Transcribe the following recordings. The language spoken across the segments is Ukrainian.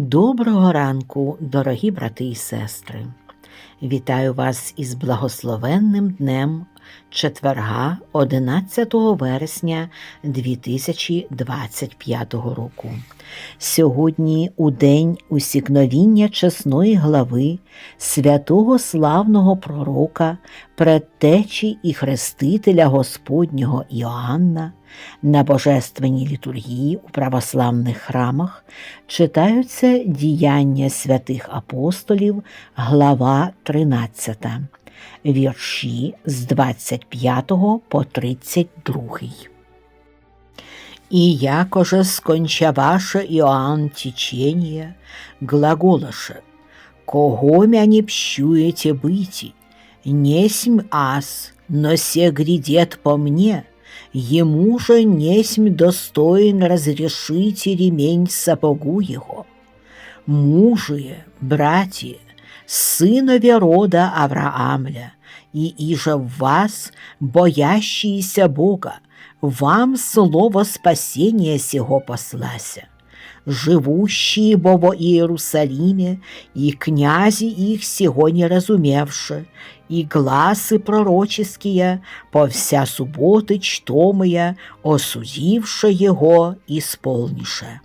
Доброго ранку, дорогі брати і сестри. Вітаю вас із благословенним днем четверга 11 вересня 2025 року. Сьогодні, у день усікновіння чесної глави святого славного пророка, предтечі і хрестителя Господнього Іоанна, на божественній літургії у православних храмах читаються діяння святих апостолів, глава 13, вірші з 25 по 32. И якоже скончаваше Иоанн течение, глаголаше, «Кого мя не пщуете быти? Несмь ас, но се грядет по мне, ему же несмь достоин разрешите ремень сапогу его. Мужие, братья, сынове рода Авраамля, и иже в вас, боящиеся Бога, вам слово спасения сего послася. Живущие бо во Иерусалиме, и князи их сего не разумевши, и гласы пророческие, по вся субботы чтомые, осудивши его, исполнише.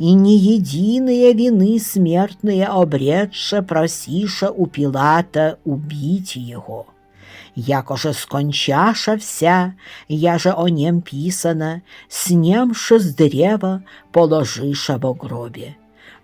И не единые вины смертные обретше просиша у Пилата убить его якоже скончаша вся, я же о нем писано, снемши с древа, положиша во гробе.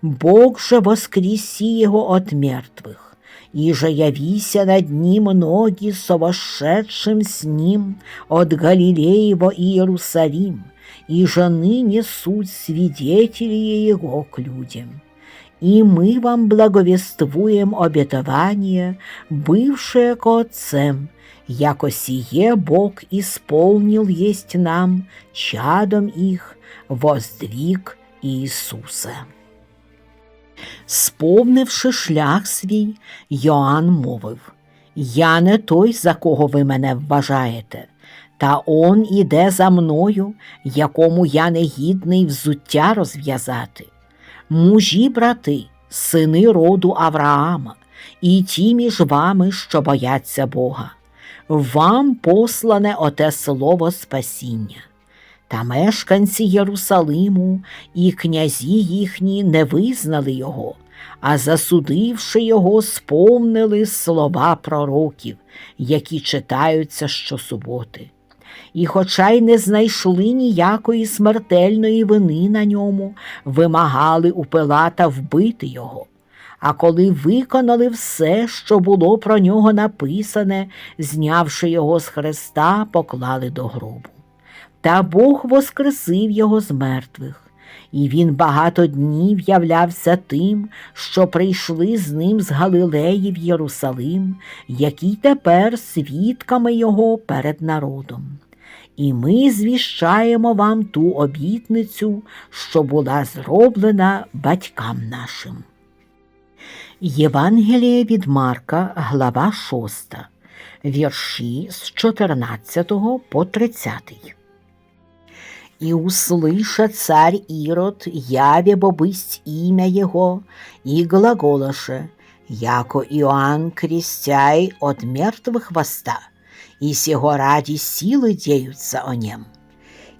Бог же воскреси его от мертвых, И же явися над ним ноги совошедшим с ним от Галилеи во Иерусалим, и же ныне суть свидетели его к людям и мы вам благовествуем обетование, бывшее к отцам, яко сие Бог исполнил есть нам, чадом их, воздвиг Ісуса. Сповнивши шлях свій, Йоанн мовив Я не той, за кого ви мене вважаєте, та он іде за мною, якому я не гідний взуття розв'язати. Мужі, брати, сини роду Авраама, і ті між вами, що бояться Бога вам послане оте слово спасіння. Та мешканці Єрусалиму і князі їхні не визнали його, а засудивши його, сповнили слова пророків, які читаються щосуботи. І, хоча й не знайшли ніякої смертельної вини на ньому, вимагали у Пилата вбити його. А коли виконали все, що було про нього написане, знявши його з хреста, поклали до гробу. Та Бог воскресив його з мертвих, і він багато днів являвся тим, що прийшли з ним з Галилеї в Єрусалим, які тепер свідками його перед народом. І ми звіщаємо вам ту обітницю, що була зроблена батькам нашим. Євангеліє від Марка, глава 6, вірші з 14 по 30. И услыша царь Ирод, яве бобысть имя его, и глаголоше, яко Иоанн крестяй от мертвых воста, и сего ради силы деются о нем.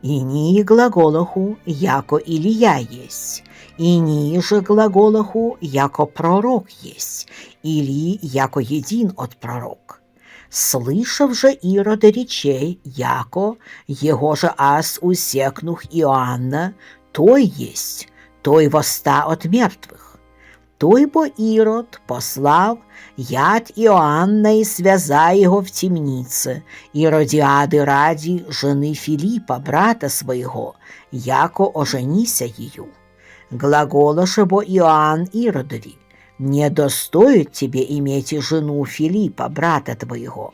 И ни глаголоху, яко Илья есть, и ниже глаголоху, яко пророк есть, или яко един от пророк. Слышав же Ирод речей, яко его же ас усекнух Иоанна, той есть, той воста от мертвых. Той бо Ирод послав яд Иоанна и связа его в темнице, Иродиады ради жены Филиппа, брата своего, яко оженися ее глаголоше бо Иоанн Иродови, не достоит тебе иметь жену Филиппа, брата твоего.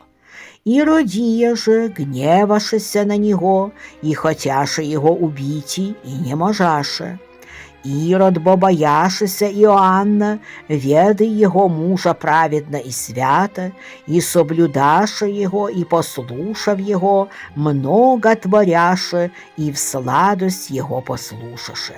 Иродия же, гневашися на него, и хотяше его убить, и не можаше. Ирод, бо Иоанна, веди его мужа праведно и свято, и соблюдаше его, и послушав его, много творяше, и в сладость его послушаше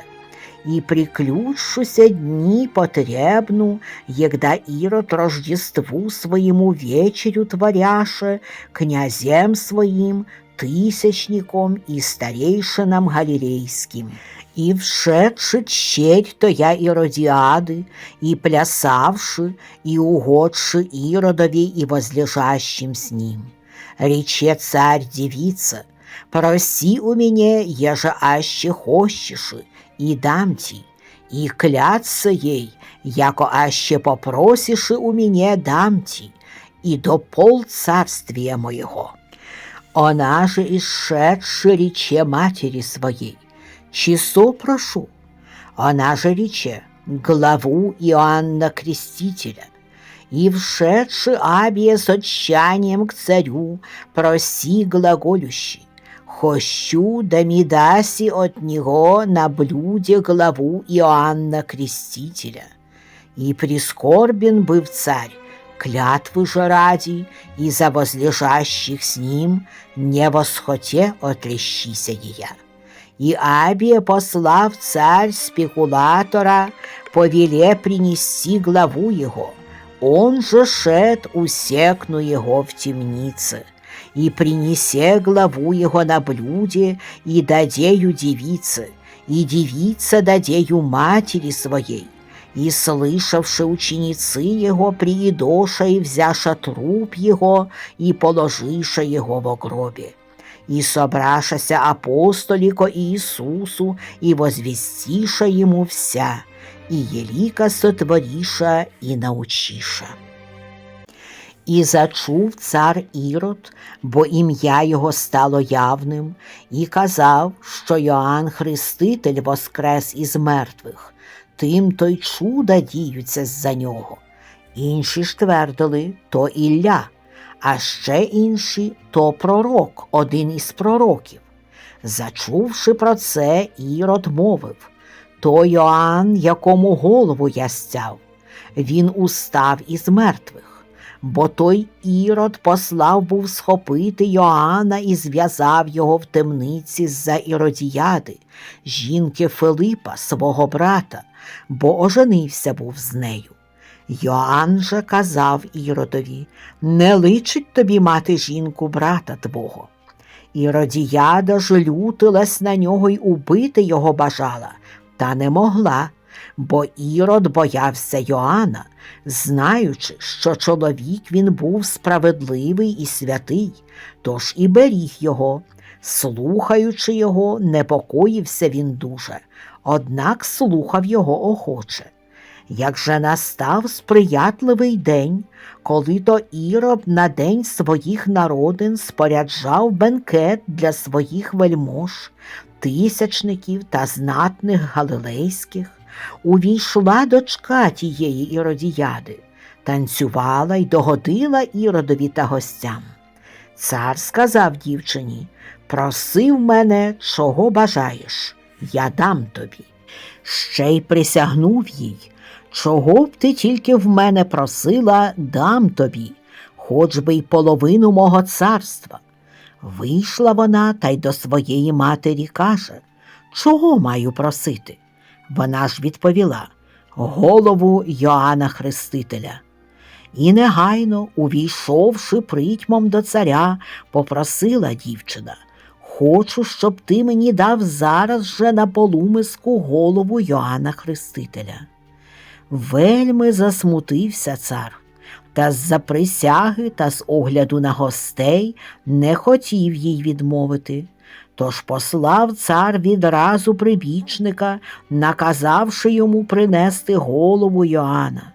и приключшуся дни потребну, егда Ирод Рождеству своему вечерю творяше, князем своим, тысячником и старейшинам галилейским. И вшедши черь то я Иродиады, и плясавши, и угодши Иродове и возлежащим с ним. Рече царь-девица, проси у меня, еже аще хочеши, и дам ти, и кляться ей, яко аще попросиши у меня дам ти, и до пол царствия моего. Она же исшедши рече матери своей, часу прошу. Она же рече главу Иоанна Крестителя, и вшедши Абия с отчаянием к царю, проси глаголющий, «Хощу да ми даси от него на блюде главу Иоанна Крестителя». И прискорбен быв царь, клятвы же ради, и за возлежащих с ним не восхоте отрещися ея. И Абия послав царь спекулятора, повеле принести главу его. Он же шед усекну его в темнице, и принесе главу его на блюде, и дадею девице, и девица дадею матери своей. И слышавши ученицы его, приидоша и взяша труп его, и положиша его во гробе. И собрашася апостолі ко Иисусу, и возвестиша ему вся, и елика сотвориша и научиша. І зачув цар Ірод, бо ім'я його стало явним, і казав, що Йоанн Хреститель воскрес із мертвих, тим то й чуда діються з-за нього. Інші ж твердили то Ілля, а ще інші то пророк, один із пророків. Зачувши про це, Ірод мовив то Йоанн, якому голову я стяв, він устав із мертвих, бо той Ірод послав був схопити Йоанна і зв'язав його в темниці з-за Іродіяди, жінки Филипа, свого брата, бо оженився був з нею. Йоанн же казав Іродові не личить тобі мати жінку брата твого. Іродіяда ж лютилась на нього й убити його бажала, та не могла, бо Ірод боявся Йоанна, знаючи, що чоловік він був справедливий і святий, тож і беріг його. Слухаючи його, непокоївся він дуже, однак слухав його охоче. Як же настав сприятливий день, коли то Ірод на день своїх народин споряджав бенкет для своїх вельмож, тисячників та знатних галилейських, увійшла дочка тієї іродіяди, танцювала й догодила Іродові та гостям. Цар сказав дівчині Проси в мене, чого бажаєш, я дам тобі. Ще й присягнув їй, чого б ти тільки в мене просила, дам тобі, хоч би й половину мого царства. Вийшла вона та й до своєї матері каже, чого маю просити? Вона ж відповіла голову Йоанна Хрестителя. І негайно, увійшовши притьмом до царя, попросила дівчина Хочу, щоб ти мені дав зараз же на полумиску голову Йоанна Хрестителя. Вельми засмутився цар, та з-за присяги та з огляду на гостей не хотів їй відмовити. Тож послав цар відразу прибічника, наказавши йому принести голову Йоанна.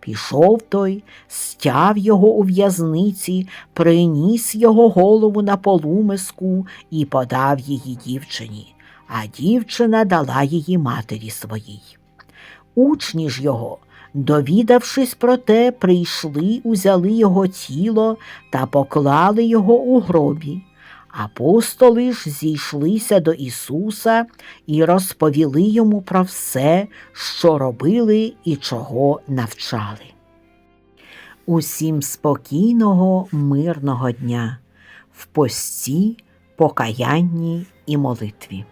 Пішов той, стяв його у в'язниці, приніс його голову на полумиску і подав її дівчині, а дівчина дала її матері своїй. Учні ж його, довідавшись про те, прийшли, узяли його тіло та поклали його у гробі. Апостоли ж зійшлися до Ісуса і розповіли йому про все, що робили і чого навчали. Усім спокійного, мирного дня в пості, покаянні і молитві.